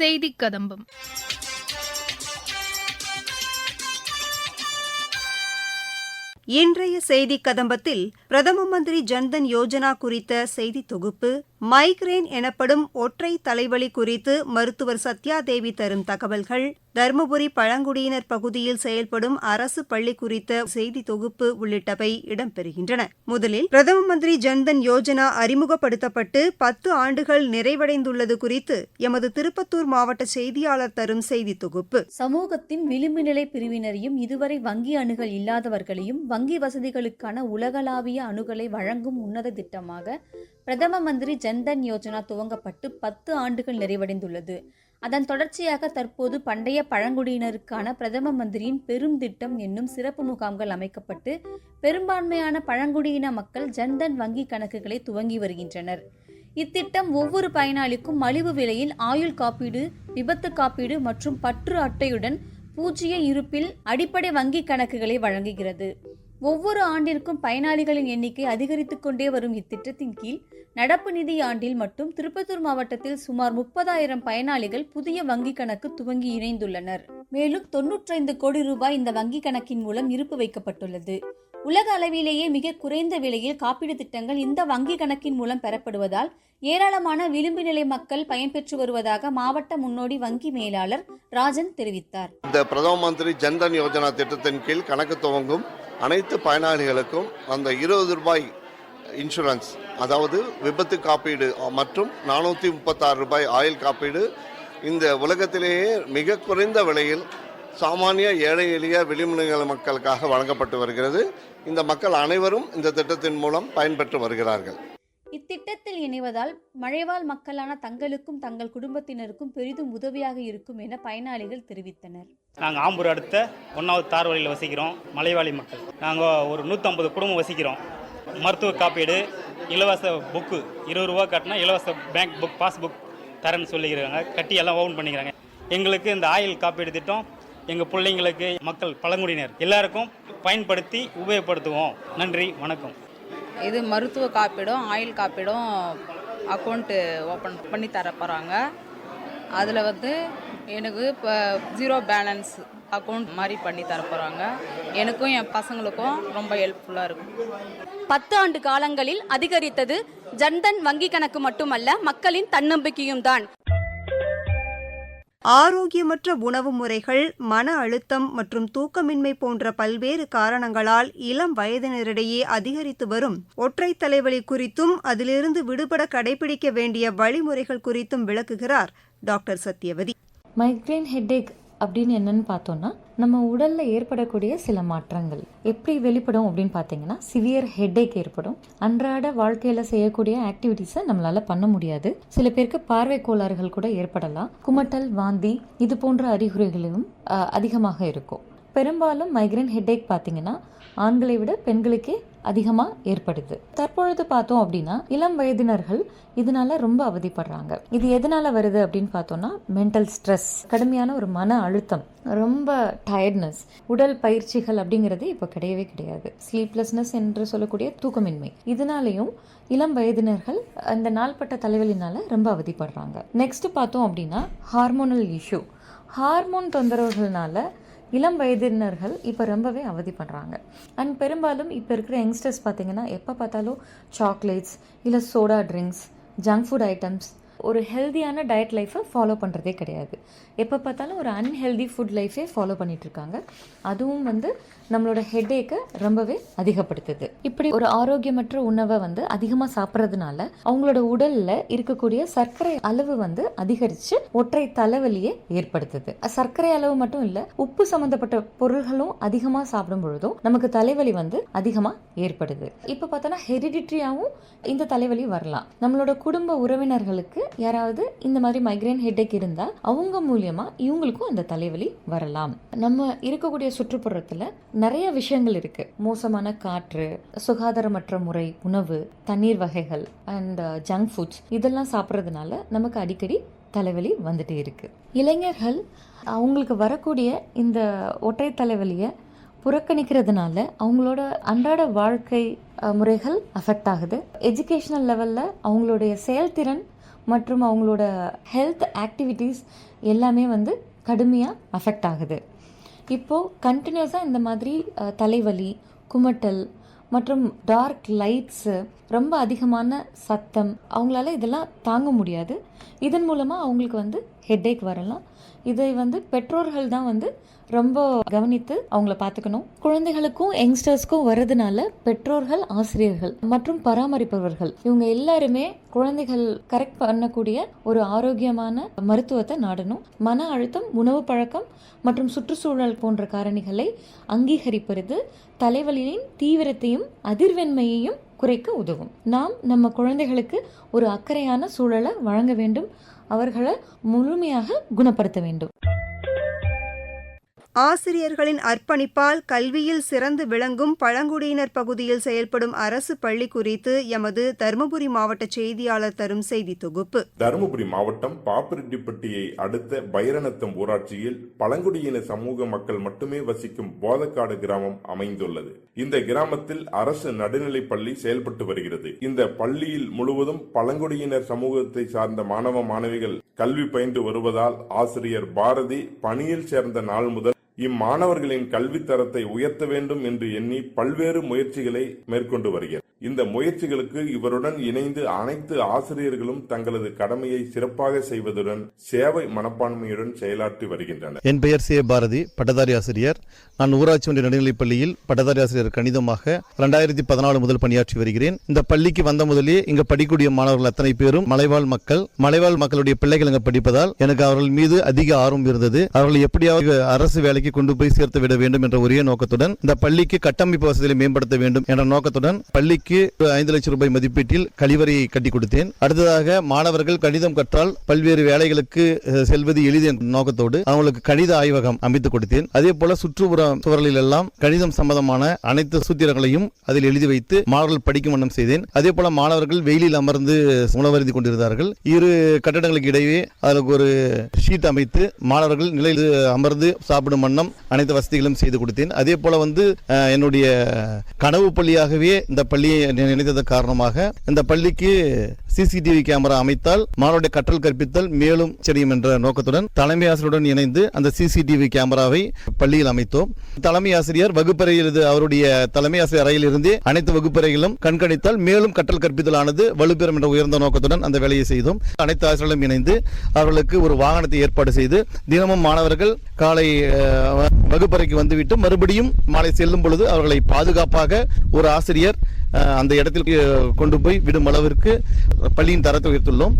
செய்தி கதம்பம். இன்றைய செய்தி கதம்பத்தில் பிரதம மந்திரி ஜன்தன் யோஜனா குறித்த செய்தி தொகுப்பு மைக்ரேன் எனப்படும் ஒற்றை தலைவலி குறித்து மருத்துவர் சத்யா தேவி தரும் தகவல்கள். தருமபுரி பழங்குடியினர் பகுதியில் செயல்படும் அரசு பள்ளி குறித்த செய்தி தொகுப்பு உள்ளிட்டவை இடம்பெறுகின்றன. முதலில் பிரதம மந்திரி ஜன்தன் யோஜனா அறிமுகப்படுத்தப்பட்டு பத்து ஆண்டுகள் நிறைவடைந்துள்ளது குறித்து எமது திருப்பத்தூர் மாவட்ட செய்தியாளர் தரும் செய்தி தொகுப்பு. சமூகத்தின் விளிம்பு நிலை பிரிவினரையும் இதுவரை வங்கி அணுகல் இல்லாதவர்களையும் வங்கி வசதிகளுக்கான உலகளாவிய அணுகலை வழங்கும் உன்னத திட்டமாக பிரதம மந்திரி ஜன்தன் யோஜனா துவங்கப்பட்டு பத்து ஆண்டுகள் நிறைவடைந்துள்ளது. அதன் தொடர்ச்சியாக தற்போது பண்டைய பழங்குடியினருக்கான பிரதம மந்திரியின் பெரும் திட்டம் என்னும் சிறப்பு முகாம்கள் அமைக்கப்பட்டு பெரும்பான்மையான பழங்குடியின மக்கள் ஜன்தன் வங்கி கணக்குகளை துவங்கி வருகின்றனர். இத்திட்டம் ஒவ்வொரு பயனாளிக்கும் மலிவு விலையில் ஆயுள் காப்பீடு விபத்து காப்பீடு மற்றும் பற்று அட்டையுடன் பூஜ்ஜிய இருப்பில் அடிப்படை வங்கி கணக்குகளை வழங்குகிறது. ஒவ்வொரு ஆண்டிற்கும் பயனாளிகளின் எண்ணிக்கை அதிகரித்து கொண்டே வரும் இத்திட்டத்தின் கீழ் நடப்பு நிதி ஆண்டில் மட்டும் திருப்பத்தூர் மாவட்டத்தில் சுமார் முப்பதாயிரம் பயனாளிகள் புதிய வங்கிக் கணக்கு துவங்கி இணைந்துள்ளனர். மேலும் தொன்னூற்றைந்து கோடி ரூபாய் இந்த வங்கிக் கணக்கின் மூலம் இருப்பு வைக்கப்பட்டுள்ளது. உலக அளவிலேயே மிக குறைந்த விலையில் காப்பீடு திட்டங்கள் இந்த வங்கி கணக்கின் மூலம் பெறப்படுவதால் ஏராளமான விளிம்பு நிலை மக்கள் பயன்பெற்று வருவதாக மாவட்ட முன்னோடி வங்கி மேலாளர் ராஜன் தெரிவித்தார். இந்த பிரதம மந்திரி ஜன்தன் யோஜனா திட்டத்தின் கீழ் கணக்கு துவங்கும் அனைத்து பயனாளிகளுக்கும் அந்த இருபது ரூபாய் இன்சூரன்ஸ் அதாவது விபத்து காப்பீடு மற்றும் நானூற்றி முப்பத்தாறு ரூபாய் ஆயுள் காப்பீடு இந்த உலகத்திலேயே மிக குறைந்த விலையில் சாமானிய ஏழை எளிய விளிம்புநிலை மக்களுக்காக வழங்கப்பட்டு வருகிறது. இந்த மக்கள் அனைவரும் இந்த திட்டத்தின் மூலம் பயன்பெற்று வருகிறார்கள். இத்திட்டத்தில் இணைவதால் மழைவாழ் மக்களான தங்களுக்கும் தங்கள் குடும்பத்தினருக்கும் பெரிதும் உதவியாக இருக்கும் என பயனாளிகள் தெரிவித்தனர். நாங்கள் ஆம்பூர் அடுத்த ஒன்றாவது தார் வழியில் வசிக்கிறோம் மலைவாழி மக்கள். நாங்கள் ஒரு நூற்றம்பது குடும்பம் வசிக்கிறோம். மருத்துவ காப்பீடு இலவச புக்கு இருபது ரூபா கட்டினா இலவச பேங்க் புக் பாஸ்புக் தரேன்னு சொல்லிக்கிறாங்க. கட்டி எல்லாம் ஓன் பண்ணிக்கிறாங்க. எங்களுக்கு இந்த ஆயுள் காப்பீடு திட்டம் எங்கள் பிள்ளைங்களுக்கு மக்கள் பழங்குடியினர் எல்லாருக்கும் பயன்படுத்தி உபயோகப்படுத்துவோம். நன்றி வணக்கம். இது மருத்துவ காப்பீடும் ஆயுள் காப்பீடும் அக்கௌண்ட்டு ஓப்பன் பண்ணி தர போகிறாங்க அதில் வந்து எனக்கு இப்போ ஜீரோ பேலன்ஸ் அக்கௌண்ட் மாதிரி பண்ணி தர போகிறாங்க எனக்கும் என் பசங்களுக்கும் ரொம்ப ஹெல்ப்ஃபுல்லாக இருக்கும். பத்து ஆண்டு காலங்களில் அதிகரித்தது ஜன்தன் வங்கி கணக்கு மட்டுமல்ல மக்களின் தன்னம்பிக்கையும் தான். ஆரோக்கியமற்ற உணவு முறைகள் மன அழுத்தம் மற்றும் தூக்கமின்மை போன்ற பல்வேறு காரணங்களால் இளம் வயதினரிடையே அதிகரித்து வரும். ஒற்றை தலைவலி குறித்தும் அதிலிருந்து விடுபட கடைபிடிக்க வேண்டிய வழிமுறைகள் குறித்தும் விளக்குகிறார் டாக்டர் சத்யவதி. மைக்ரேன் ஹெட்டேக் அப்படின்னு என்னன்னு பார்த்தோம்னா நம்ம உடலில் ஏற்படக்கூடிய சில மாற்றங்கள். எப்படி வெளிப்படும் அப்படின்னு பார்த்தீங்கன்னா சிவியர் ஹெட்டேக் ஏற்படும். அன்றாட வாழ்க்கையில் செய்யக்கூடிய ஆக்டிவிட்டீஸை நம்மளால் பண்ண முடியாது. சில பேருக்கு பார்வை கோளாறுகள் கூட ஏற்படலாம். குமட்டல் வாந்தி இது போன்ற அறிகுறிகளும் அதிகமாக இருக்கும். பெரும்பாலும் மைக்ரேன் ஹெட்டேக் பார்த்தீங்கன்னா ஆண்களை விட பெண்களுக்கே அதிகமாக ஏற்படுது. தற்பொழுது பார்த்தோம் அப்படின்னா இளம் வயதினர்கள் இதனால ரொம்ப அவதிப்படுறாங்க. இது எதனால வருது அப்படின்னு பார்த்தோம்னா மென்டல் ஸ்ட்ரெஸ் கடுமையான ஒரு மன அழுத்தம் ரொம்ப டயர்ட்னஸ் உடல் பயிற்சிகள் அப்படிங்கிறது இப்போ கிடையவே கிடையாது. ஸ்லீப்லெஸ்னஸ் என்று சொல்லக்கூடிய தூக்கமின்மை. இதனாலையும் இளம் வயதினர்கள் அந்த நாள்பட்ட தலைவலினால ரொம்ப அவதிப்படுறாங்க. நெக்ஸ்ட் பார்த்தோம் அப்படின்னா ஹார்மோனல் இஷ்யூ ஹார்மோன் தொந்தரவுகள்னால இளம் வயதினர்கள் இப்போ ரொம்பவே அவதி பண்ணுறாங்க அண்ட் பெரும்பாலும் இப்போ இருக்கிற யங்ஸ்டர்ஸ் பார்த்தீங்கன்னா எப்போ பார்த்தாலும் சாக்லேட்ஸ் இல்லை soda drinks junk food items ஒரு ஹெல்தியான டயட் லைஃப்பை ஃபாலோ பண்ணுறதே கிடையாது. எப்போ பார்த்தாலும் ஒரு அன்ஹெல்தி ஃபுட் லைஃபே ஃபாலோ பண்ணிகிட்ருக்காங்க அதுவும் வந்து நம்மளோட ஹெட்டேக்கை ரொம்பவே அதிகப்படுத்துது. இப்படி ஒரு ஆரோக்கியமற்ற உணவை வந்து அதிகமாக சாப்பிட்றதுனால அவங்களோட உடலில் இருக்கக்கூடிய சர்க்கரை அளவு வந்து அதிகரித்து ஒற்றை தலைவலியை ஏற்படுத்துது. சர்க்கரை அளவு மட்டும் இல்லை உப்பு சம்மந்தப்பட்ட பொருள்களும் அதிகமாக சாப்பிடும் பொழுதும் நமக்கு தலைவலி வந்து அதிகமாக ஏற்படுது. இப்போ பார்த்தோன்னா ஹெரிடிட்ரியாகவும் இந்த தலைவலி வரலாம். நம்மளோட குடும்ப உறவினர்களுக்கு யாராவது இந்த மாதிரி மைக்ரேன் ஹெட்டேக் இருந்தால் அவங்க மூலியமாக இவங்களுக்கும் அந்த தலைவலி வரலாம். நம்ம இருக்கக்கூடிய சுற்றுப்புறத்தில் நிறைய விஷயங்கள் இருக்குது மோசமான காற்று சுகாதாரமற்ற முறை உணவு தண்ணீர் வகைகள் அண்ட் ஜங்க் ஃபுட்ஸ் இதெல்லாம் சாப்பிட்றதுனால நமக்கு அடிக்கடி தலைவலி வந்துட்டே இருக்குது இளைஞர்கள் அவங்களுக்கு வரக்கூடிய இந்த ஒற்றை தலைவலியை புறக்கணிக்கிறதுனால அவங்களோட அன்றாட வாழ்க்கை முறைகள் அஃபெக்ட் ஆகுது. எஜுகேஷனல் லெவலில் அவங்களுடைய செயல்திறன் மற்றும் அவங்களோட ஹெல்த் ஆக்டிவிட்டீஸ் எல்லாமே வந்து கடுமையாக அஃபெக்ட் ஆகுது. இப்போது கண்டினியூஸாக இந்த மாதிரி தலைவலி குமட்டல் மற்றும் டார்க் லைட்ஸு ரொம்ப அதிகமான சத்தம் அவங்களால இதெல்லாம் தாங்க முடியாது. இதன் மூலமாக அவங்களுக்கு வந்து ஹெட்டேக் வரலாம். இதை வந்து பெற்றோர்கள் தான் வந்து ரொம்ப கவனித்து அவங்கள பார்த்துக்கணும். குழந்தைகளுக்கும் யங்ஸ்டர்ஸ்க்கும் வரதுனால பெற்றோர்கள் ஆசிரியர்கள் மற்றும் பராமரிப்பவர்கள் இவங்க எல்லாருமே குழந்தைகள் கரெக்ட் பண்ணக்கூடிய ஒரு ஆரோக்கியமான மருத்துவத்தை நாடணும். மன அழுத்தம் உணவு பழக்கம் மற்றும் சுற்றுச்சூழல் போன்ற காரணிகளை அங்கீகரிப்பது தலைவலியின் தீவிரத்தையும் அதிர்வெண்மையையும் குறைக்க உதவும். நாம் நம்ம குழந்தைகளுக்கு ஒரு அக்கறையான சூழலை வழங்க வேண்டும். அவர்களை முழுமையாக குணப்படுத்த வேண்டும். ஆசிரியர்களின் அர்ப்பணிப்பால் கல்வியில் சிறந்து விளங்கும் பழங்குடியினர் பகுதியில் செயல்படும் அரசு பள்ளி குறித்து எமது தருமபுரி மாவட்ட செய்தியாளர் தரும் செய்தி தொகுப்பு. தருமபுரி மாவட்டம் பாப்பிரெட்டிப்பட்டியை அடுத்த பைரநத்தம் ஊராட்சியில் பழங்குடியின சமூக மக்கள் மட்டுமே வசிக்கும் போதக்காடு கிராமம் அமைந்துள்ளது. இந்த கிராமத்தில் அரசு நடுநிலைப் பள்ளி செயல்பட்டு வருகிறது. இந்த பள்ளியில் முழுவதும் பழங்குடியினர் சமூகத்தை சார்ந்த மாணவ மாணவிகள் கல்வி பயின்று வருவதால் ஆசிரியர் பாரதி பணியில் சேர்ந்த நாள் முதல் இம்மாணவர்களின் கல்வித்தரத்தை உயர்த்த வேண்டும் என்று எண்ணி பல்வேறு முயற்சிகளை மேற்கொண்டு வருகிறது. இந்த முயற்சிகளுக்கு இவருடன் இணைந்து அனைத்து ஆசிரியர்களும் தங்களது கடமையை சிறப்பாக செய்வதுடன் சேவை மனப்பான்மையுடன் செயலாற்றி வருகின்றனர். என் பெயர் சே பாரதி பட்டதாரி ஆசிரியர். நான் ஊராட்சி ஒன்றிய நடுநிலைப் பள்ளியில் பட்டதாரி ஆசிரியர் கணிதமாக ரெண்டாயிரத்தி பதினாலு முதல் பணியாற்றி வருகிறேன். இந்த பள்ளிக்கு வந்த முதலே இங்கு படிக்கக்கூடிய மாணவர்கள் அத்தனை பேரும் மலைவாழ் மக்கள். மலைவாழ் மக்களுடைய பிள்ளைகள் இங்கு படிப்பதால் எனக்கு அவர்கள் மீது அதிக ஆர்வம் இருந்தது. அவர்களை எப்படியாவது அரசு வேலைக்கு கொண்டு போய் சேர்த்து விட வேண்டும் என்ற ஒரே நோக்கத்துடன் இந்த பள்ளிக்கு கட்டமைப்பு வசதிகளை மேம்படுத்த வேண்டும் என்ற நோக்கத்துடன் பள்ளிக்கு ஐந்து லட்சம் ரூபாய் மதிப்பீட்டில் கழிவறையை கட்டி கொடுத்தேன். அடுத்ததாக மாணவர்கள் கணிதம் கற்றால் பல்வேறு வேலைகளுக்கு செல்வது எளிது என்ற நோக்கத்தோடு அவங்களுக்கு கணித ஆய்வகம் அமைத்துக் கொடுத்தேன். அதே போல சுற்றுப்புற சுவர்களில் எல்லாம் கணிதம் சம்பந்தமான அனைத்து சூத்திரங்களையும் அதில் எழுதி வைத்து மாணவர்கள் படிக்கும் வண்ணம் செய்தேன். அதே போல மாணவர்கள் வெயிலில் அமர்ந்து உணவருந்தி கொண்டிருந்தார்கள். இரு கட்டடங்களுக்கு இடையே அதற்கு ஒரு ஷீட் அமைத்து மாணவர்கள் நிலையில் அமர்ந்து சாப்பிடும் வண்ணம் அனைத்து வசதிகளும் செய்து கொடுத்தேன். அதே போல வந்து என்னுடைய கனவு பள்ளியாகவே இந்த பள்ளியை நி- நினைத்ததன் காரணமாக இந்த பள்ளிக்கு சிசிடிவி கேமரா அமைத்தால் மாணவருடைய கற்றல் கற்பித்தல் மேலும் செய்யும் என்ற நோக்கத்துடன் தலைமை ஆசிரியருடன் இணைந்து அந்த சிசிடிவி கேமராவை பள்ளியில் அமைத்தோம். தலைமை ஆசிரியர் வகுப்பறையில் இது அவருடைய தலைமை ஆசிரியர் அறையில் இருந்தே அனைத்து வகுப்பறைகளும் கண்காணித்தால் மேலும் கற்றல் கற்பித்தலானது வலுப்பெறும் என்ற உயர்ந்த நோக்கத்துடன் அந்த வேலையை செய்தோம். அனைத்து ஆசிரியர்களும் இணைந்து அவர்களுக்கு ஒரு வாகனத்தை ஏற்பாடு செய்து தினமும் மாணவர்கள் காலை வகுப்பறைக்கு வந்துவிட்டு மறுபடியும் மாலை செல்லும் பொழுது அவர்களை பாதுகாப்பாக ஒரு ஆசிரியர் அந்த இடத்தில் கொண்டு போய் விடும் அளவிற்கு பள்ளியின் தரத்தை உயர்த்துள்ளோம்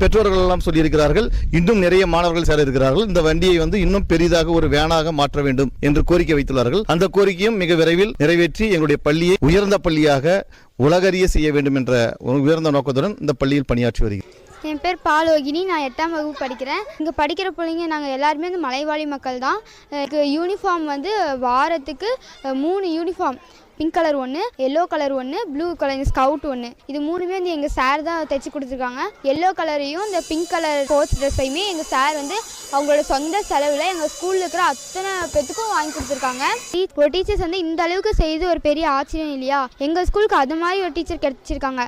பெற்றோர்கள் எல்லாம் சொல்லியிருக்கிறார்கள் இன்னும் நிறைய மாணவர்கள் சேர இருக்கிறார்கள். இந்த வண்டியை வந்து இன்னும் பெரிதாக ஒரு வேனாக மாற்ற வேண்டும் என்று கோரிக்கை வைத்துள்ளார்கள். அந்த கோரிக்கையும் மிக விரைவில் நிறைவேற்றி எங்களுடைய பள்ளியை உயர்ந்த பள்ளியாக உலகறிய செய்ய வேண்டும் என்ற ஒரு உயர்ந்த நோக்கத்துடன் இந்த பள்ளியில் பணியாற்றி வருகிறேன். என் பேர் பாலோகினி நான் எட்டாம் வகுப்பு படிக்கிறேன். இங்கே படிக்கிற பிள்ளைங்க நாங்கள் எல்லாருமே வந்து மலைவாழி மக்கள் தான். எனக்கு யூனிஃபார்ம் வந்து வாரத்துக்கு மூணு யூனிஃபார்ம் பிங்க் கலர் ஒன்று எல்லோ கலர் ஒன்று ப்ளூ கலர் ஸ்கவுட் ஒன்று இது மூணுமே வந்து எங்கள் சார் தான் தைச்சி கொடுத்துருக்காங்க. எல்லோ கலரையும் இந்த பிங்க் கலர் ஸ்போர்ட்ஸ் ட்ரெஸ்ஸையுமே எங்கள் சார் வந்து அவங்களோட சொந்த செலவில் எங்கள் ஸ்கூலில் இருக்கிற அத்தனை பேத்துக்கும் வாங்கி கொடுத்துருக்காங்க. டீ- ஒரு டீச்சர்ஸ் வந்து இந்த அளவுக்கு செய்து ஒரு பெரிய ஆச்சரியம் இல்லையா? எங்கள் ஸ்கூலுக்கு அது மாதிரி ஒரு டீச்சர் கிடைச்சிருக்காங்க.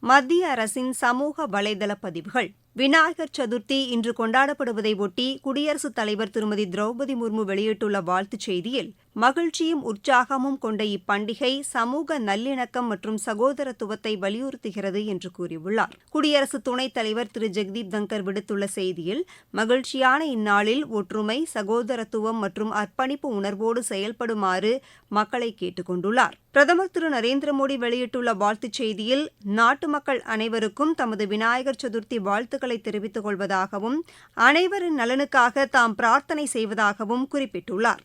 மத்திய அரசின் சமூக வலைதள பதிவுகள். விநாயகர் சதுர்த்தி இன்று கொண்டாடப்படுவதை ஒட்டி குடியரசுத் தலைவர் திருமதி திரௌபதி முர்மு வெளியிட்டுள்ள வாழ்த்துச் செய்தியில் மகிழ்ச்சியும் உற்சாகமும் கொண்ட இப்பண்டிகை சமூக நல்லிணக்கம் மற்றும் சகோதரத்துவத்தை வலியுறுத்துகிறது என்று கூறியுள்ளார். குடியரசு துணைத் தலைவர் திரு. ஜெக்தீப் தங்கர் விடுத்துள்ள செய்தியில் மகிழ்ச்சியான இந்நாளில் ஒற்றுமை சகோதரத்துவம் மற்றும் அர்ப்பணிப்பு உணர்வோடு செயல்படுமாறு மக்களை கேட்டுக் கொண்டுள்ளார் பிரதமர் திரு. நரேந்திர மோடி வெளியிட்டுள்ள வாழ்த்துச் செய்தியில் நாட்டு மக்கள் அனைவருக்கும் தமது விநாயகர் சதுர்த்தி வாழ்த்துக்களை தெரிவித்துக் கொள்வதாகவும் அனைவரின் நலனுக்காக தாம் பிரார்த்தனை செய்வதாகவும் குறிப்பிட்டுள்ளார்.